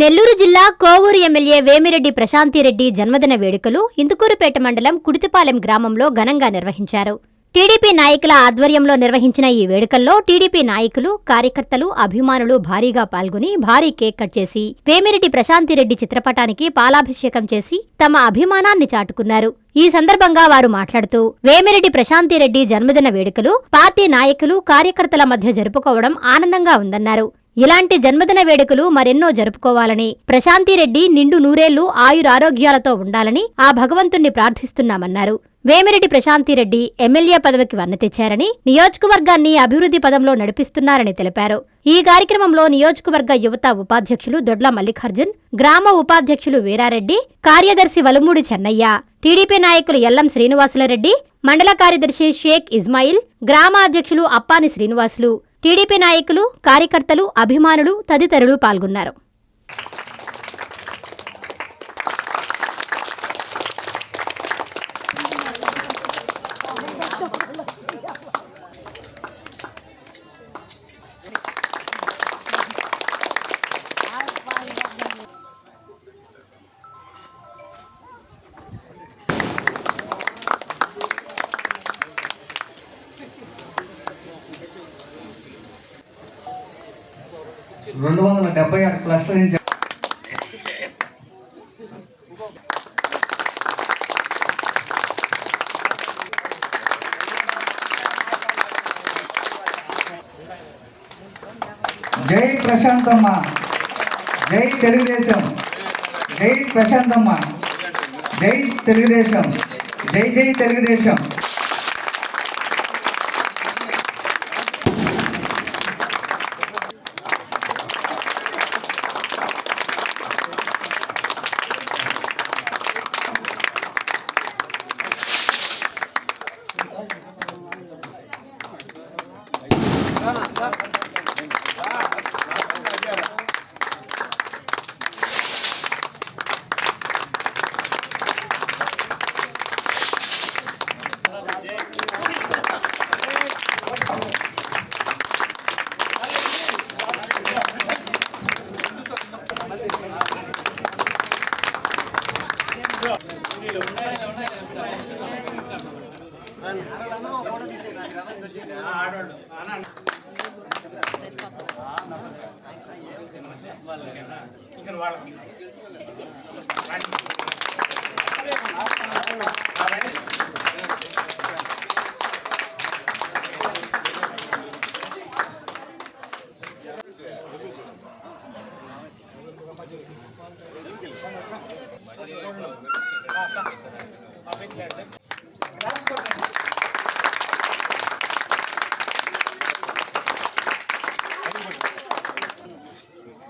నెల్లూరు జిల్లా కోవూరు ఎమ్మెల్యే వేమిరెడ్డి ప్రశాంతిరెడ్డి జన్మదిన వేడుకలు ఇందుకూరుపేట మండలం కుడితిపాలెం గ్రామంలో ఘనంగా నిర్వహించారు. టీడీపీ నాయకుల ఆధ్వర్యంలో నిర్వహించిన ఈ వేడుకల్లో టీడీపీ నాయకులు కార్యకర్తలు అభిమానులు భారీగా పాల్గొని భారీ కేక్ కట్ చేసి వేమిరెడ్డి ప్రశాంతిరెడ్డి చిత్రపటానికి పాలాభిషేకం చేసి తమ అభిమానాన్ని చాటుకున్నారు. ఈ సందర్భంగా వారు మాట్లాడుతూ వేమిరెడ్డి ప్రశాంతిరెడ్డి జన్మదిన వేడుకలు పార్టీ నాయకులు కార్యకర్తల మధ్య జరుపుకోవడం ఆనందంగా ఉందన్నారు. ఇలాంటి జన్మదిన వేడుకలు మరెన్నో జరుపుకోవాలని ప్రశాంతిరెడ్డి నిండు నూరేళ్ళు ఆయురారోగ్యాలతో ఉండాలని ఆ భగవంతుణ్ణి ప్రార్థిస్తున్నామన్నారు. వేమిరెడ్డి ప్రశాంతిరెడ్డి ఎమ్మెల్యే పదవికి వన్న తెచ్చారని నియోజకవర్గాన్ని అభివృద్ధి పదంలో నడిపిస్తున్నారని తెలిపారు. ఈ కార్యక్రమంలో నియోజకవర్గ యువత ఉపాధ్యక్షులు దొడ్ల మల్లికార్జున్ గ్రామ ఉపాధ్యక్షులు వీరారెడ్డి కార్యదర్శి వలుమూడి చెన్నయ్య టీడీపీ నాయకులు ఎల్లం శ్రీనివాసులరెడ్డి మండల కార్యదర్శి షేక్ ఇస్మాయిల్ గ్రామ అధ్యక్షులు అప్పాని శ్రీనివాసులు టీడీపీ నాయకులు కార్యకర్తలు అభిమానులు తదితరులు పాల్గొన్నారు. రెండు వందల డెబ్బై ఆరు క్లస్టర్ నుంచి జై ప్రశాంతమ్మ. జై తెలుగుదేశం. జై ప్రశాంతమ్మ. జై తెలుగుదేశం. జై జై తెలుగుదేశం. ఇక్కడ వాళ్ళకి Thank you.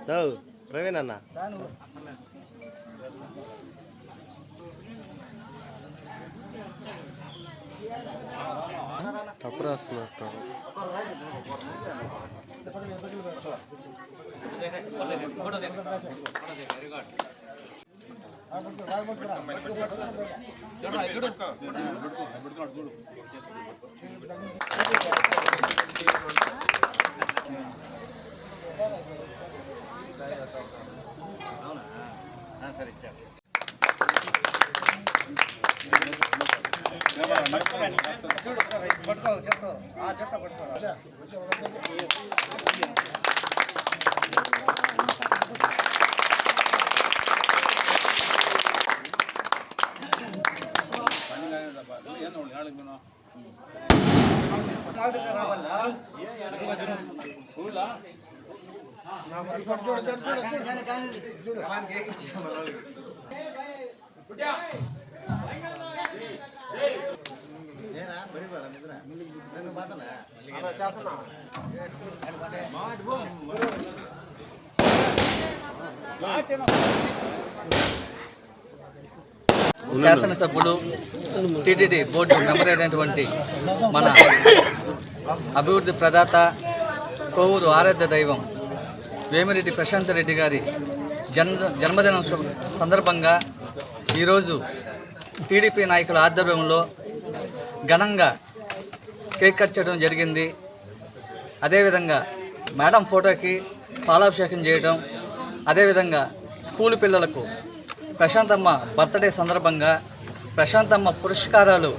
నవ్వు ప్రవీణ్ అన్న. తప్పు రాస్తున్నట్టు ಹೇನೋ ಆನ್ ಆನ್ ಸರ್ ಇಚ್ಛೆ ಆ ಜೋಡ ಪಟ್ಕೋ ಆ ಜೊತೆ ಪಟ್ಕೋ ಆ ಜೊತೆ ಪಟ್ಕೋ ಏನು ಓಡಿ ಹಾಳು ಏನು ಮಾರ್ಗದರ್ಶನ శాసనసభ్యుడు టీటీడీ బోర్డు మెంబర్ అయినటువంటి మన అభివృద్ధి ప్రదాత కోవూరు ఆరాధ్య దైవం వేమిరెడ్డి ప్రశాంత్ రెడ్డి గారి జన్మ జన్మదిన సందర్భంగా ఈరోజు టీడీపీ నాయకుల ఆధ్వర్యంలో ఘనంగా కేక్ కట్ చేయడం జరిగింది. అదేవిధంగా మేడం ఫోటోకి పాలాభిషేకం చేయడం అదేవిధంగా స్కూల్ పిల్లలకు ప్రశాంతమ్మ బర్త్డే సందర్భంగా ప్రశాంతమ్మ పురస్కారాలు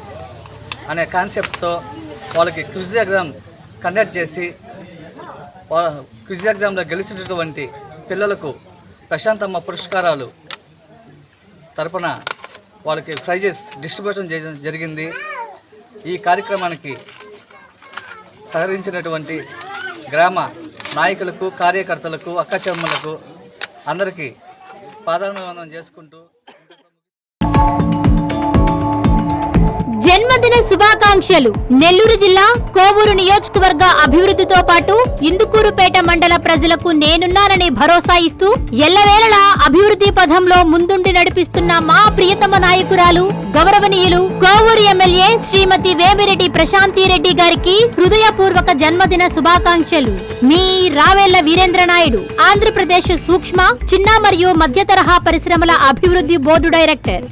అనే కాన్సెప్ట్తో వాళ్ళకి క్విజ్ ఎగ్జామ్ కండక్ట్ చేసి క్విజ్ ఎగ్జామ్లో గెలిచినటువంటి పిల్లలకు ప్రశాంతమ్మ పురస్కారాలు తరపున వాళ్ళకి ప్రైజెస్ డిస్ట్రిబ్యూషన్ చేయడం జరిగింది. ఈ కార్యక్రమానికి సహకరించినటువంటి గ్రామ నాయకులకు కార్యకర్తలకు అక్కచెమ్మలకు అందరికీ పాదాభివందనం చేసుకుంటూ శుభాకాంక్షలు. నెల్లూరు జిల్లా కోవూరు నియోజకవర్గ అభివృద్ధితో పాటు ఇందుకూరుపేట మండల ప్రజలకు నేనున్నానని భరోసా ఇస్తూ ఎల్లవేళలా అభివృద్ధి పథంలో ముందుండి నడిపిస్తున్న మా ప్రియతమ నాయకురాలు గౌరవనీయులు కోవూరు ఎమ్మెల్యే శ్రీమతి వేమిరెడ్డి ప్రశాంతిరెడ్డి గారికి హృదయపూర్వక జన్మదిన శుభాకాంక్షలు. మీ రావెల్ల వీరేంద్ర నాయుడు ఆంధ్రప్రదేశ్ సూక్ష్మ చిన్న మరియు మధ్య తరహా పరిశ్రమల అభివృద్ధి బోర్డు డైరెక్టర్.